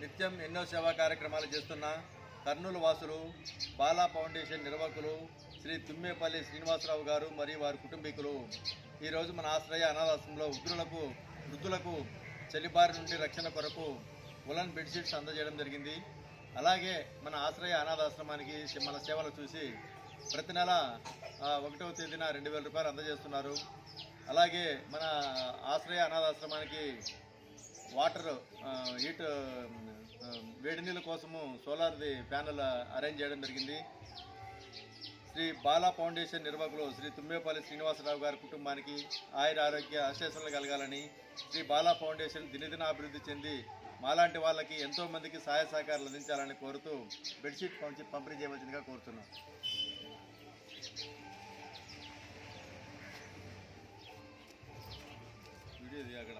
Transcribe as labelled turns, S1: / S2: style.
S1: నిత్యం ఎన్నో సేవా కార్యక్రమాలు చేస్తున్న కర్నూలు వాసులు బాలా ఫౌండేషన్ నిర్వాహకులు శ్రీ తుమ్మేపల్లి శ్రీనివాసరావు గారు మరియు వారి కుటుంబీకులు. ఈరోజు మన ఆశ్రయ అనాథాశ్రమంలో వృద్ధులకు వృద్ధులకు చలిబారి నుండి రక్షణ కొరకు ఉలన్ బెడ్షీట్స్ అందజేయడం జరిగింది. అలాగే మన ఆశ్రయ అనాథాశ్రమానికి మన సేవలు చూసి ప్రతి నెల ఒకటవ తేదీన రెండు వేల రూపాయలు అందజేస్తున్నారు. అలాగే మన ఆశ్రయ అనాథాశ్రమానికి వాటర్ హీట్ వేడి నీళ్ళ కోసము సోలార్ది ప్యానెల్ అరేంజ్ చేయడం జరిగింది. శ్రీ బాలా ఫౌండేషన్ నిర్వాహకులు శ్రీ తుమ్మేపల్లి శ్రీనివాసరావు గారి కుటుంబానికి ఆయుర ఆరోగ్య ఆశేషాలు కలగాలని శ్రీ బాలా ఫౌండేషన్ దినదిన అభివృద్ధి చెంది మాలాంటి వాళ్ళకి ఎంతోమందికి సహాయ సహకారాలు అందించాలని కోరుతూ బెడ్షీట్ పంచి పంపిణీ చేయవలసిందిగా కోరుతున్నాం. వీడియో అక్కడ.